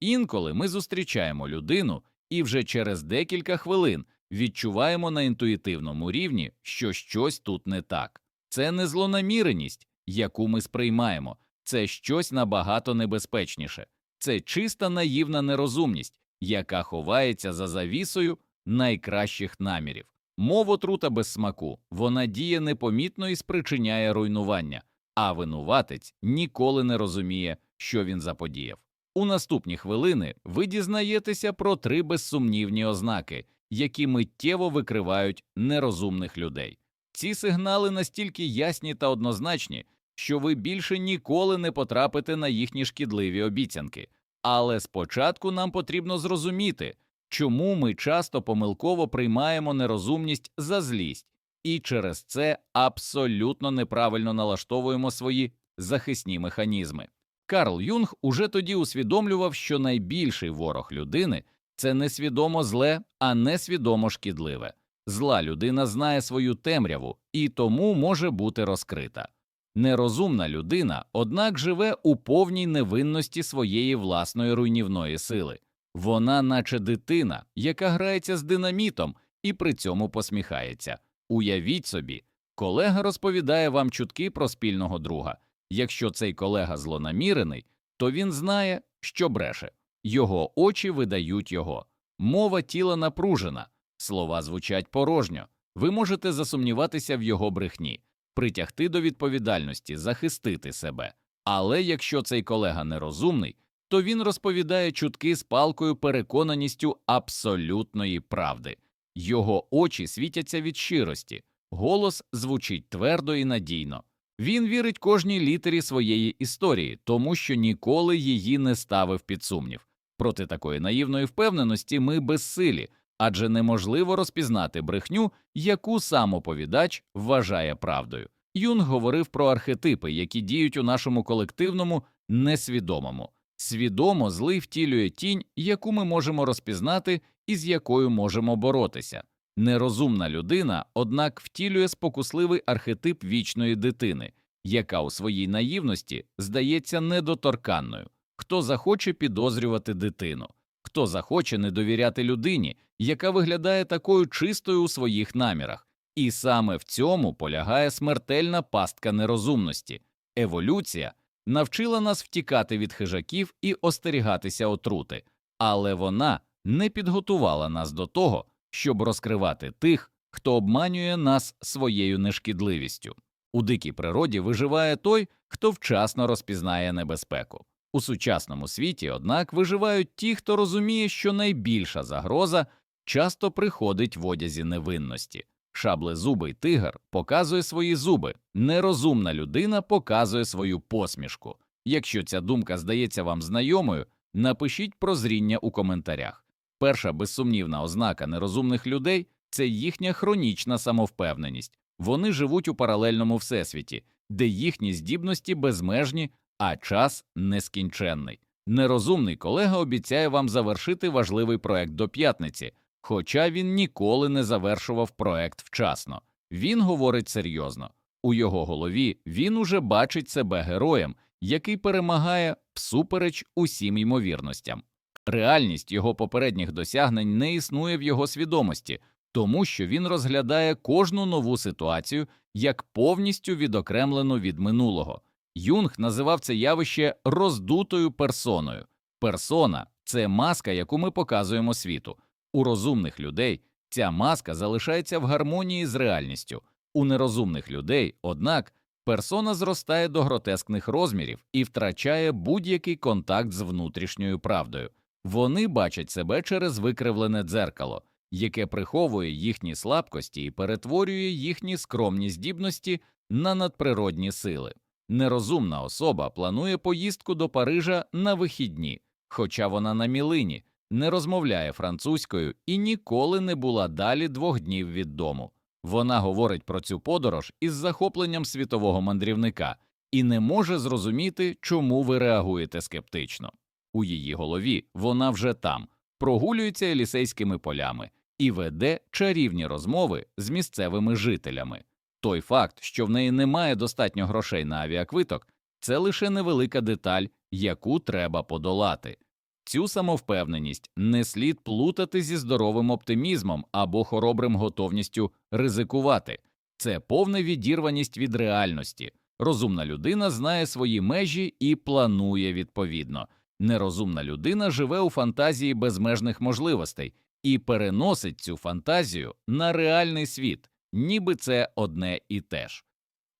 Інколи ми зустрічаємо людину і вже через декілька хвилин відчуваємо на інтуїтивному рівні, що щось тут не так. Це не злонаміреність, яку ми сприймаємо, це щось набагато небезпечніше, це чиста наївна нерозумність, яка ховається за завісою найкращих намірів. Мов отрута без смаку, вона діє непомітно і спричиняє руйнування, а винуватець ніколи не розуміє, що він заподіяв. У наступні хвилини ви дізнаєтеся про три безсумнівні ознаки, які миттєво викривають нерозумних людей. Ці сигнали настільки ясні та однозначні, що ви більше ніколи не потрапите на їхні шкідливі обіцянки. Але спочатку нам потрібно зрозуміти, чому ми часто помилково приймаємо нерозумність за злість, і через це абсолютно неправильно налаштовуємо свої захисні механізми. Карл Юнг уже тоді усвідомлював, що найбільший ворог людини це несвідомо зле, а несвідомо шкідливе. Зла людина знає свою темряву і тому може бути розкрита. Нерозумна людина, однак, живе у повній невинності своєї власної руйнівної сили. Вона, наче дитина, яка грається з динамітом і при цьому посміхається. Уявіть собі, колега розповідає вам чутки про спільного друга. Якщо цей колега злонамірений, то він знає, що бреше. Його очі видають його. Мова тіла напружена, слова звучать порожньо. Ви можете засумніватися в його брехні, притягти до відповідальності, захистити себе. Але якщо цей колега нерозумний, то він розповідає чутки з палкою переконаністю абсолютної правди. Його очі світяться від щирості, голос звучить твердо і надійно. Він вірить кожній літері своєї історії, тому що ніколи її не ставив під сумнів. Проти такої наївної впевненості ми безсилі, адже неможливо розпізнати брехню, яку сам оповідач вважає правдою. Юнг говорив про архетипи, які діють у нашому колективному несвідомому. Свідомо злий втілює тінь, яку ми можемо розпізнати і з якою можемо боротися. Нерозумна людина, однак, втілює спокусливий архетип вічної дитини, яка у своїй наївності здається недоторканною. Хто захоче підозрювати дитину, хто захоче не довіряти людині, яка виглядає такою чистою у своїх намірах, і саме в цьому полягає смертельна пастка нерозумності. Еволюція навчила нас втікати від хижаків і остерігатися отрути, але вона не підготувала нас до того, щоб розкривати тих, хто обманює нас своєю нешкідливістю. У дикій природі виживає той, хто вчасно розпізнає небезпеку. У сучасному світі, однак, виживають ті, хто розуміє, що найбільша загроза часто приходить в одязі невинності. Шаблезубий тигр показує свої зуби, нерозумна людина показує свою посмішку. Якщо ця думка здається вам знайомою, напишіть прозріння у коментарях. Перша безсумнівна ознака нерозумних людей це їхня хронічна самовпевненість. Вони живуть у паралельному всесвіті, де їхні здібності безмежні, а час нескінченний. Нерозумний колега обіцяє вам завершити важливий проект до п'ятниці, хоча він ніколи не завершував проект вчасно. Він говорить серйозно. У його голові він уже бачить себе героєм, який перемагає всупереч усім ймовірностям. Реальність його попередніх досягнень не існує в його свідомості, тому що він розглядає кожну нову ситуацію як повністю відокремлену від минулого. Юнг називав це явище роздутою персоною. Персона це маска, яку ми показуємо світу. У розумних людей ця маска залишається в гармонії з реальністю. У нерозумних людей, однак, персона зростає до гротескних розмірів і втрачає будь-який контакт з внутрішньою правдою. Вони бачать себе через викривлене дзеркало, яке приховує їхні слабкості і перетворює їхні скромні здібності на надприродні сили. Нерозумна особа планує поїздку до Парижа на вихідні, хоча вона на мілині, не розмовляє французькою і ніколи не була далі двох днів від дому. Вона говорить про цю подорож із захопленням світового мандрівника і не може зрозуміти, чому ви реагуєте скептично. У її голові вона вже там, прогулюється елісейськими полями і веде чарівні розмови з місцевими жителями. Той факт, що в неї немає достатньо грошей на авіаквиток, це лише невелика деталь, яку треба подолати. Цю самовпевненість не слід плутати зі здоровим оптимізмом або хоробрим готовністю ризикувати. Це повна відірваність від реальності. Розумна людина знає свої межі і планує відповідно. Нерозумна людина живе у фантазії безмежних можливостей і переносить цю фантазію на реальний світ, ніби це одне і те ж.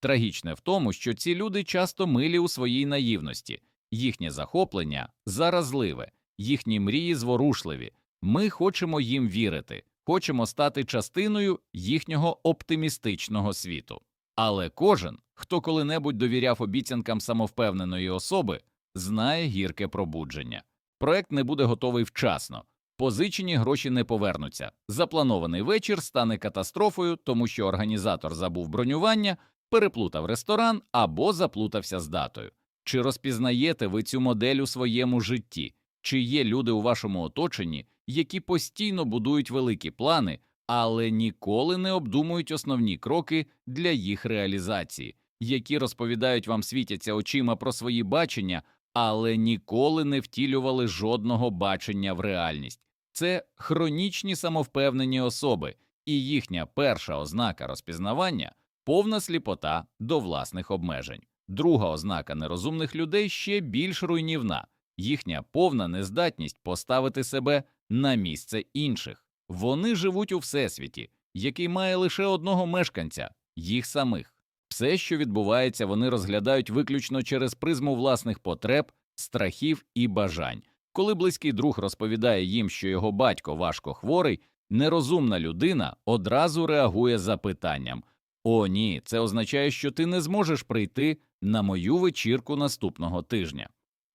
Трагічне в тому, що ці люди часто милі у своїй наївності, їхнє захоплення заразливе, їхні мрії зворушливі. Ми хочемо їм вірити, хочемо стати частиною їхнього оптимістичного світу. Але кожен, хто коли-небудь довіряв обіцянкам самовпевненої особи, знає гірке пробудження. Проект не буде готовий вчасно, позичені гроші не повернуться. Запланований вечір стане катастрофою, тому що організатор забув бронювання, переплутав ресторан або заплутався з датою. Чи розпізнаєте ви цю модель у своєму житті? Чи є люди у вашому оточенні, які постійно будують великі плани, але ніколи не обдумують основні кроки для їх реалізації, які розповідають вам світяться очима про свої бачення, але ніколи не втілювали жодного бачення в реальність. Це хронічні самовпевнені особи, і їхня перша ознака розпізнавання повна сліпота до власних обмежень. Друга ознака нерозумних людей ще більш руйнівна їхня повна нездатність поставити себе на місце інших. Вони живуть у всесвіті, який має лише одного мешканця їх самих. Все, що відбувається, вони розглядають виключно через призму власних потреб, страхів і бажань. Коли близький друг розповідає їм, що його батько важко хворий, нерозумна людина одразу реагує запитанням О, ні, це означає, що ти не зможеш прийти на мою вечірку наступного тижня.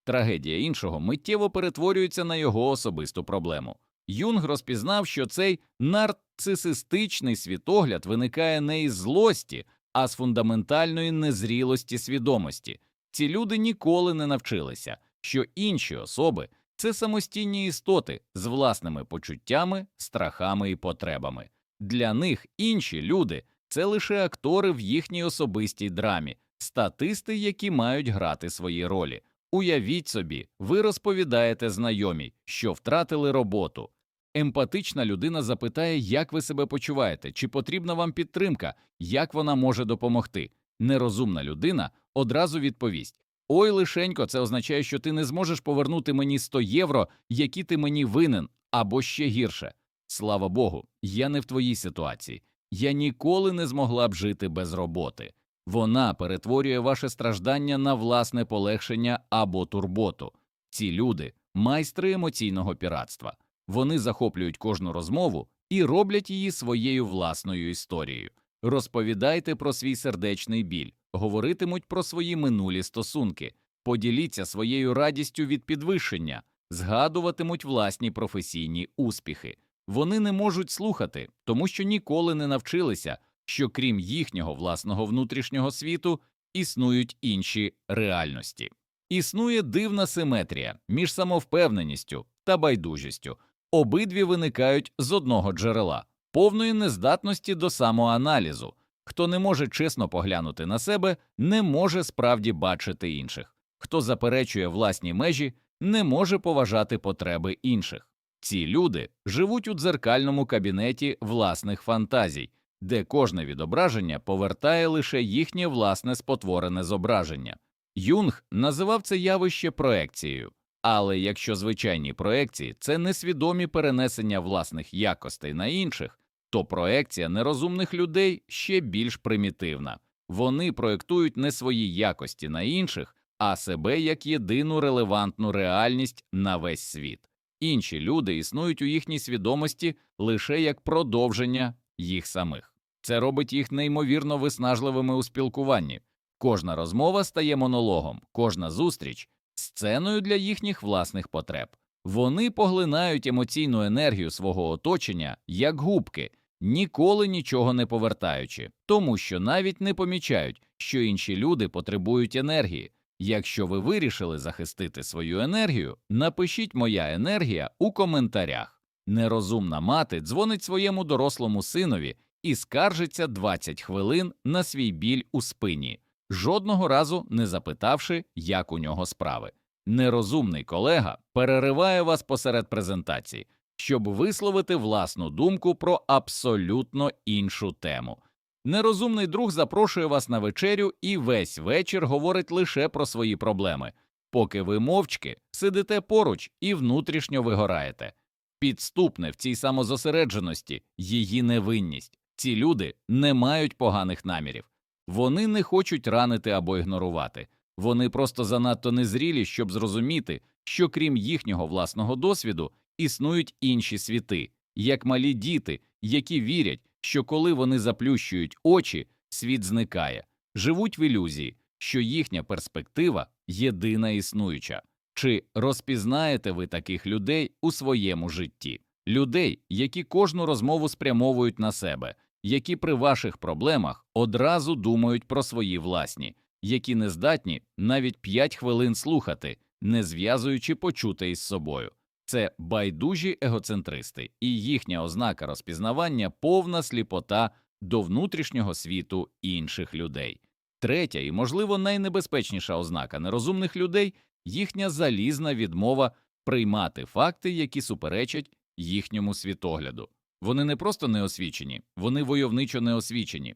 Трагедія іншого миттєво перетворюється на його особисту проблему. Юнг розпізнав, що цей нарцисистичний світогляд виникає не із злості, а з фундаментальної незрілості свідомості. Ці люди ніколи не навчилися, що інші особи це самостійні істоти з власними почуттями, страхами і потребами. Для них інші люди це лише актори в їхній особистій драмі, статисти, які мають грати свої ролі. Уявіть собі, ви розповідаєте знайомій, що втратили роботу. Емпатична людина запитає, як ви себе почуваєте, чи потрібна вам підтримка, як вона може допомогти. Нерозумна людина одразу відповість Ой, лишенько, це означає, що ти не зможеш повернути мені 100 євро, які ти мені винен, або ще гірше. Слава Богу, я не в твоїй ситуації. Я ніколи не змогла б жити без роботи. Вона перетворює ваше страждання на власне полегшення або турботу. Ці люди майстри емоційного піратства. Вони захоплюють кожну розмову і роблять її своєю власною історією. Розповідайте про свій сердечний біль, говоритимуть про свої минулі стосунки, поділіться своєю радістю від підвищення, згадуватимуть власні професійні успіхи. Вони не можуть слухати, тому що ніколи не навчилися, що крім їхнього власного внутрішнього світу існують інші реальності. Існує дивна симетрія між самовпевненістю та байдужістю. Обидві виникають з одного джерела повної нездатності до самоаналізу. Хто не може чесно поглянути на себе, не може справді бачити інших. Хто заперечує власні межі, не може поважати потреби інших. Ці люди живуть у дзеркальному кабінеті власних фантазій, де кожне відображення повертає лише їхнє власне спотворене зображення. Юнг називав це явище проекцією. Але якщо звичайні проекції це несвідомі перенесення власних якостей на інших, то проекція нерозумних людей ще більш примітивна. Вони проектують не свої якості на інших, а себе як єдину релевантну реальність на весь світ. Інші люди існують у їхній свідомості лише як продовження їх самих. Це робить їх неймовірно виснажливими у спілкуванні. Кожна розмова стає монологом, кожна зустріч сценою для їхніх власних потреб. Вони поглинають емоційну енергію свого оточення як губки, ніколи нічого не повертаючи, тому що навіть не помічають, що інші люди потребують енергії. Якщо ви вирішили захистити свою енергію, напишіть моя енергія у коментарях. Нерозумна мати дзвонить своєму дорослому синові і скаржиться 20 хвилин на свій біль у спині, жодного разу не запитавши, як у нього справи. Нерозумний колега перериває вас посеред презентації, щоб висловити власну думку про абсолютно іншу тему. Нерозумний друг запрошує вас на вечерю і весь вечір говорить лише про свої проблеми, поки ви мовчки сидите поруч і внутрішньо вигораєте. Підступне в цій самозосередженості її невинність. Ці люди не мають поганих намірів. Вони не хочуть ранити або ігнорувати. Вони просто занадто незрілі, щоб зрозуміти, що крім їхнього власного досвіду існують інші світи, як малі діти, які вірять, що коли вони заплющують очі, світ зникає, живуть в ілюзії, що їхня перспектива єдина існуюча. Чи розпізнаєте ви таких людей у своєму житті? Людей, які кожну розмову спрямовують на себе, які при ваших проблемах одразу думають про свої власні, які не здатні навіть 5 хвилин слухати, не зв'язуючи почуте із собою. Це байдужі егоцентристи, і їхня ознака розпізнавання повна сліпота до внутрішнього світу інших людей. Третя і, можливо, найнебезпечніша ознака нерозумних людей їхня залізна відмова приймати факти, які суперечать їхньому світогляду. Вони не просто неосвічені, вони войовничо неосвічені.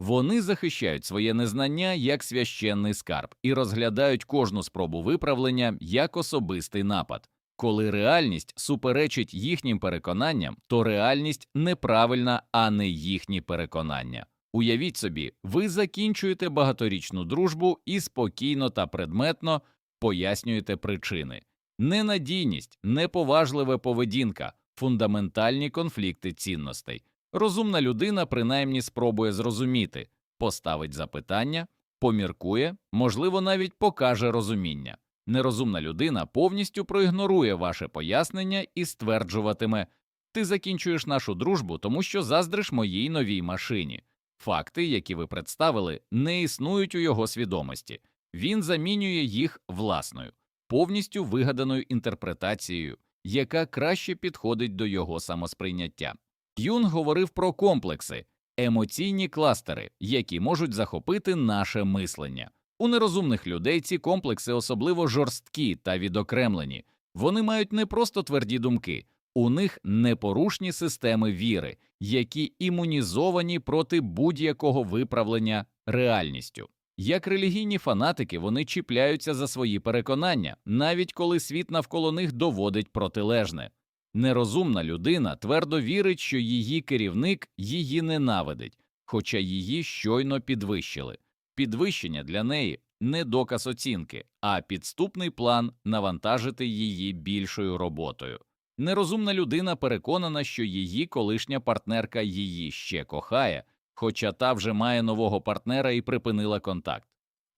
Вони захищають своє незнання як священний скарб і розглядають кожну спробу виправлення як особистий напад. Коли реальність суперечить їхнім переконанням, то реальність неправильна, а не їхні переконання. Уявіть собі, ви закінчуєте багаторічну дружбу і спокійно та предметно пояснюєте причини. Ненадійність, неповажлива поведінка, фундаментальні конфлікти цінностей. Розумна людина принаймні спробує зрозуміти, поставить запитання, поміркує, можливо, навіть покаже розуміння. Нерозумна людина повністю проігнорує ваше пояснення і стверджуватиме ти закінчуєш нашу дружбу, тому що заздриш моїй новій машині. Факти, які ви представили, не існують у його свідомості. Він замінює їх власною, повністю вигаданою інтерпретацією, яка краще підходить до його самосприйняття. Юнг говорив про комплекси, емоційні кластери, які можуть захопити наше мислення. У нерозумних людей ці комплекси особливо жорсткі та відокремлені. Вони мають не просто тверді думки, у них непорушні системи віри, які імунізовані проти будь-якого виправлення реальністю. Як релігійні фанатики, вони чіпляються за свої переконання, навіть коли світ навколо них доводить протилежне. Нерозумна людина твердо вірить, що її керівник її ненавидить, хоча її щойно підвищили. Підвищення для неї не доказ оцінки, а підступний план навантажити її більшою роботою. Нерозумна людина переконана, що її колишня партнерка її ще кохає, хоча та вже має нового партнера і припинила контакт.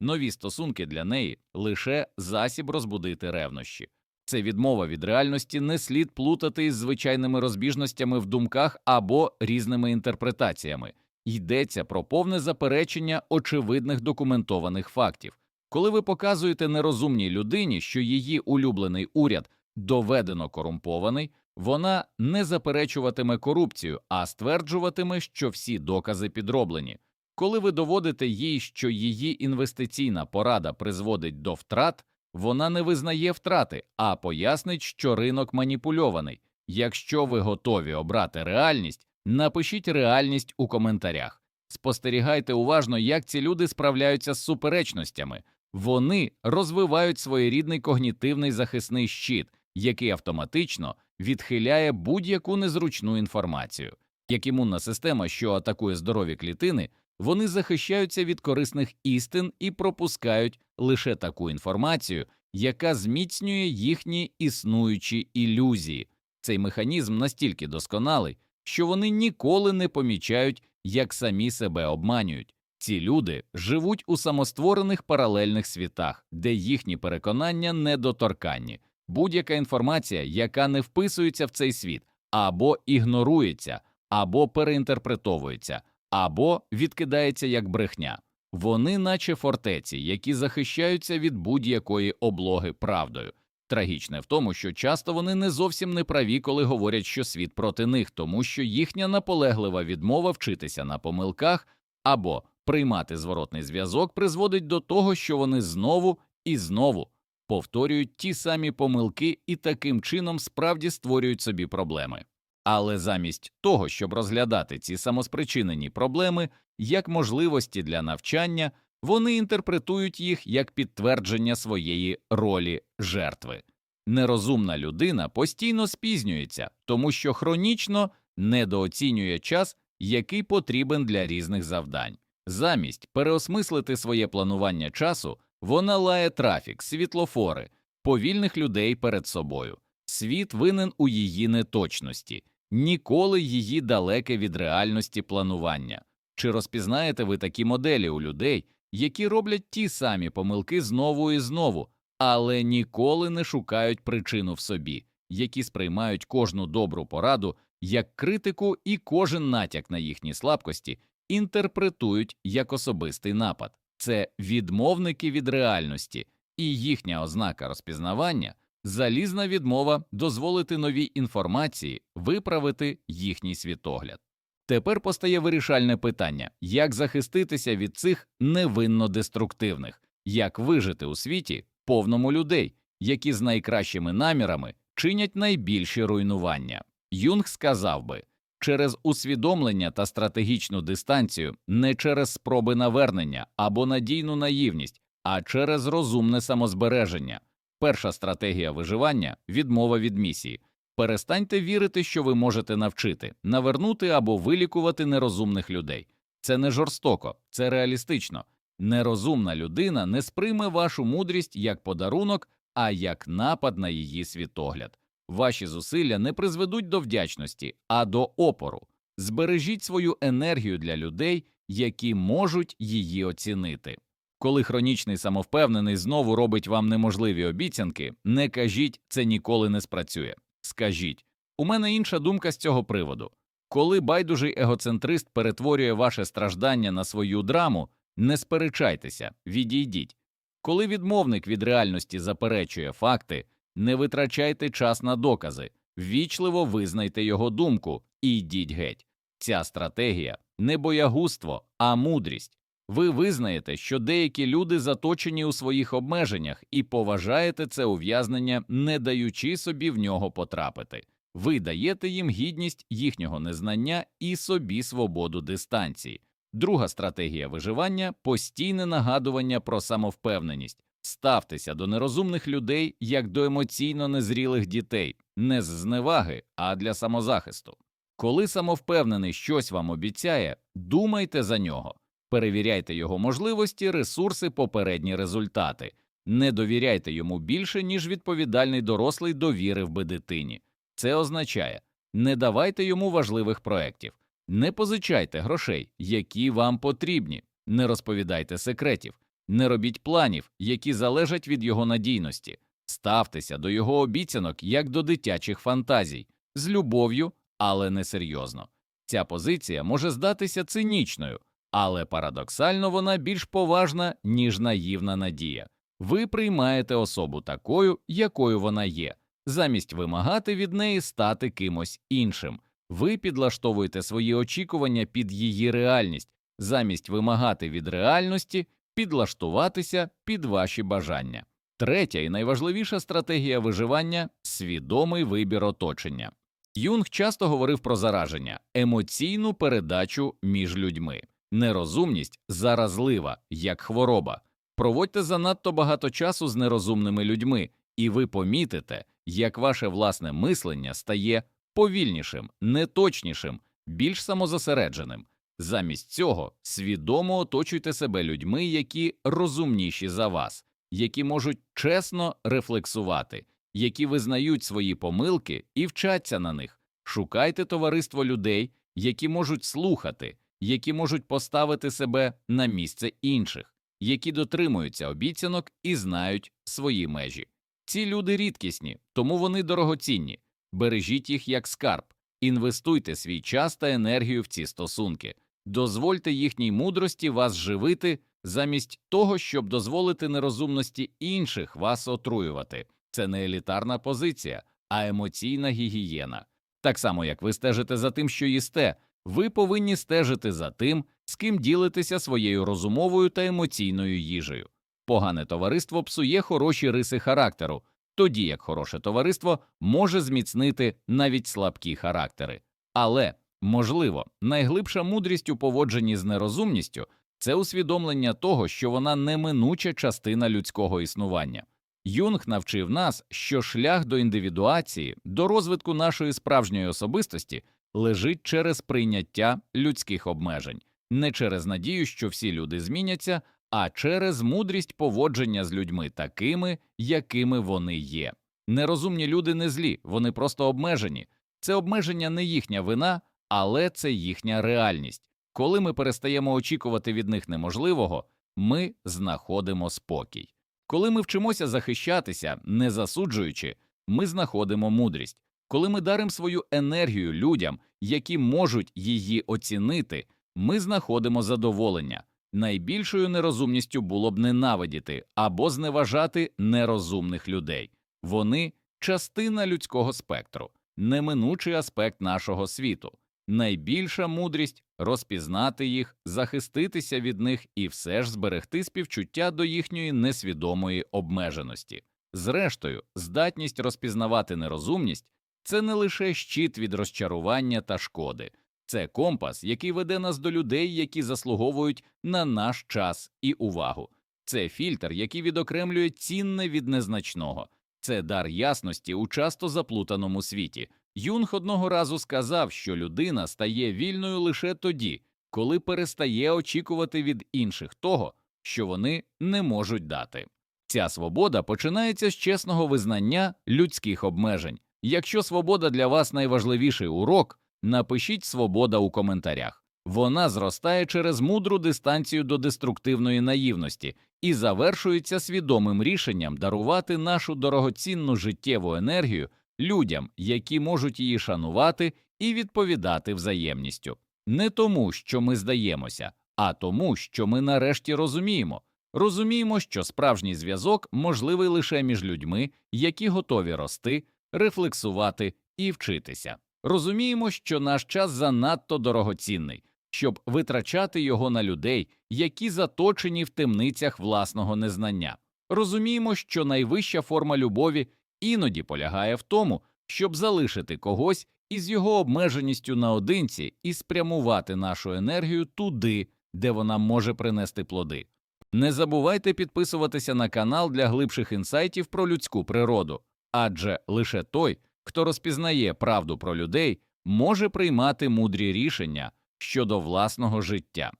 Нові стосунки для неї лише засіб розбудити ревнощі. Це відмова від реальності не слід плутати із звичайними розбіжностями в думках або різними інтерпретаціями. Йдеться про повне заперечення очевидних документованих фактів. Коли ви показуєте нерозумній людині, що її улюблений уряд доведено корумпований, вона не заперечуватиме корупцію, а стверджуватиме, що всі докази підроблені. Коли ви доводите їй, що її інвестиційна порада призводить до втрат, вона не визнає втрати, а пояснить, що ринок маніпульований. Якщо ви готові обрати реальність, напишіть реальність у коментарях. Спостерігайте уважно, як ці люди справляються з суперечностями. Вони розвивають своєрідний когнітивний захисний щит, який автоматично відхиляє будь-яку незручну інформацію. Як імунна система, що атакує здорові клітини, вони захищаються від корисних істин і пропускають лише таку інформацію, яка зміцнює їхні існуючі ілюзії. Цей механізм настільки досконалий, що вони ніколи не помічають, як самі себе обманюють. Ці люди живуть у самостворених паралельних світах, де їхні переконання недоторканні. Будь-яка інформація, яка не вписується в цей світ, або ігнорується, або переінтерпретовується, або відкидається як брехня. Вони, наче фортеці, які захищаються від будь-якої облоги правдою. Трагічне в тому, що часто вони не зовсім не праві, коли говорять, що світ проти них, тому що їхня наполеглива відмова вчитися на помилках або приймати зворотний зв'язок призводить до того, що вони знову і знову повторюють ті самі помилки і таким чином справді створюють собі проблеми. Але замість того, щоб розглядати ці самоспричинені проблеми як можливості для навчання, вони інтерпретують їх як підтвердження своєї ролі жертви. Нерозумна людина постійно спізнюється, тому що хронічно недооцінює час, який потрібен для різних завдань. Замість переосмислити своє планування часу, вона лає трафік, світлофори, повільних людей перед собою. Світ винен у її неточності, ніколи її далеке від реальності планування. Чи розпізнаєте ви такі моделі у людей, які роблять ті самі помилки знову і знову, але ніколи не шукають причину в собі, які сприймають кожну добру пораду як критику і кожен натяк на їхні слабкості інтерпретують як особистий напад. Це відмовники від реальності, і їхня ознака розпізнавання залізна відмова дозволити новій інформації виправити їхній світогляд. Тепер постає вирішальне питання як захиститися від цих невинно деструктивних, як вижити у світі, повному людей, які з найкращими намірами чинять найбільші руйнування. Юнг сказав би через усвідомлення та стратегічну дистанцію, не через спроби навернення або надійну наївність, а через розумне самозбереження. Перша стратегія виживання відмова від місії. Перестаньте вірити, що ви можете навчити, навернути або вилікувати нерозумних людей. Це не жорстоко, це реалістично. Нерозумна людина не сприйме вашу мудрість як подарунок, а як напад на її світогляд. Ваші зусилля не призведуть до вдячності, а до опору. Збережіть свою енергію для людей, які можуть її оцінити. Коли хронічний самовпевнений знову робить вам неможливі обіцянки, не кажіть це ніколи не спрацює. Скажіть, у мене інша думка з цього приводу. Коли байдужий егоцентрист перетворює ваше страждання на свою драму, не сперечайтеся, відійдіть. Коли відмовник від реальності заперечує факти, не витрачайте час на докази, ввічливо визнайте його думку і йдіть геть. Ця стратегія не боягузтво, а мудрість. Ви визнаєте, що деякі люди заточені у своїх обмеженнях і поважаєте це ув'язнення, не даючи собі в нього потрапити. Ви даєте їм гідність їхнього незнання і собі свободу дистанції. Друга стратегія виживання постійне нагадування про самовпевненість. Ставтеся до нерозумних людей як до емоційно незрілих дітей, не з зневаги, а для самозахисту. Коли самовпевнений щось вам обіцяє, думайте за нього, перевіряйте його можливості, ресурси, попередні результати, не довіряйте йому більше, ніж відповідальний дорослий довірив би дитині. Це означає не давайте йому важливих проєктів, не позичайте грошей, які вам потрібні, не розповідайте секретів, не робіть планів, які залежать від його надійності, ставтеся до його обіцянок як до дитячих фантазій, з любов'ю, але не серйозно. Ця позиція може здатися цинічною, але парадоксально вона більш поважна, ніж наївна надія. Ви приймаєте особу такою, якою вона є, замість вимагати від неї стати кимось іншим. Ви підлаштовуєте свої очікування під її реальність, замість вимагати від реальності підлаштуватися під ваші бажання. Третя і найважливіша стратегія виживання свідомий вибір оточення. Юнг часто говорив про зараження, емоційну передачу між людьми. Нерозумність заразлива, як хвороба. Проводьте занадто багато часу з нерозумними людьми, і ви помітите, як ваше власне мислення стає повільнішим, неточнішим, більш самозасередженим. Замість цього свідомо оточуйте себе людьми, які розумніші за вас, які можуть чесно рефлексувати, які визнають свої помилки і вчаться на них. Шукайте товариство людей, які можуть слухати, які можуть поставити себе на місце інших, які дотримуються обіцянок і знають свої межі. Ці люди рідкісні, тому вони дорогоцінні. Бережіть їх як скарб, інвестуйте свій час та енергію в ці стосунки, дозвольте їхній мудрості вас живити, замість того, щоб дозволити нерозумності інших вас отруювати. Це не елітарна позиція, а емоційна гігієна. Так само, як ви стежите за тим, що їсте, ви повинні стежити за тим, з ким ділитеся своєю розумовою та емоційною їжею. Погане товариство псує хороші риси характеру, тоді як хороше товариство може зміцнити навіть слабкі характери. Але, можливо, найглибша мудрість у поводженні з нерозумністю це усвідомлення того, що вона неминуча частина людського існування. Юнг навчив нас, що шлях до індивідуації, до розвитку нашої справжньої особистості лежить через прийняття людських обмежень, не через надію, що всі люди зміняться, а через мудрість поводження з людьми такими, якими вони є. Нерозумні люди не злі, вони просто обмежені. Це обмеження не їхня вина, але це їхня реальність. Коли ми перестаємо очікувати від них неможливого, ми знаходимо спокій. Коли ми вчимося захищатися, не засуджуючи, ми знаходимо мудрість. Коли ми даримо свою енергію людям, які можуть її оцінити, ми знаходимо задоволення. Найбільшою нерозумністю було б ненавидіти або зневажати нерозумних людей. Вони частина людського спектру, неминучий аспект нашого світу. Найбільша мудрість розпізнати їх, захиститися від них і все ж зберегти співчуття до їхньої несвідомої обмеженості. Зрештою, здатність розпізнавати нерозумність це не лише щит від розчарування та шкоди, це компас, який веде нас до людей, які заслуговують на наш час і увагу. Це фільтр, який відокремлює цінне від незначного, це дар ясності у часто заплутаному світі. Юнг одного разу сказав, що людина стає вільною лише тоді, коли перестає очікувати від інших того, що вони не можуть дати. Ця свобода починається з чесного визнання людських обмежень. Якщо свобода для вас найважливіший урок, напишіть свобода у коментарях. Вона зростає через мудру дистанцію до деструктивної наївності і завершується свідомим рішенням дарувати нашу дорогоцінну життєву енергію людям, які можуть її шанувати і відповідати взаємністю. Не тому, що ми здаємося, а тому, що ми нарешті розуміємо. Розуміємо, що справжній зв'язок можливий лише між людьми, які готові рости, рефлексувати і вчитися. Розуміємо, що наш час занадто дорогоцінний, щоб витрачати його на людей, які заточені в темницях власного незнання. Розуміємо, що найвища форма любові іноді полягає в тому, щоб залишити когось із його обмеженістю наодинці і спрямувати нашу енергію туди, де вона може принести плоди. Не забувайте підписуватися на канал для глибших інсайтів про людську природу, адже лише той, хто розпізнає правду про людей, може приймати мудрі рішення щодо власного життя.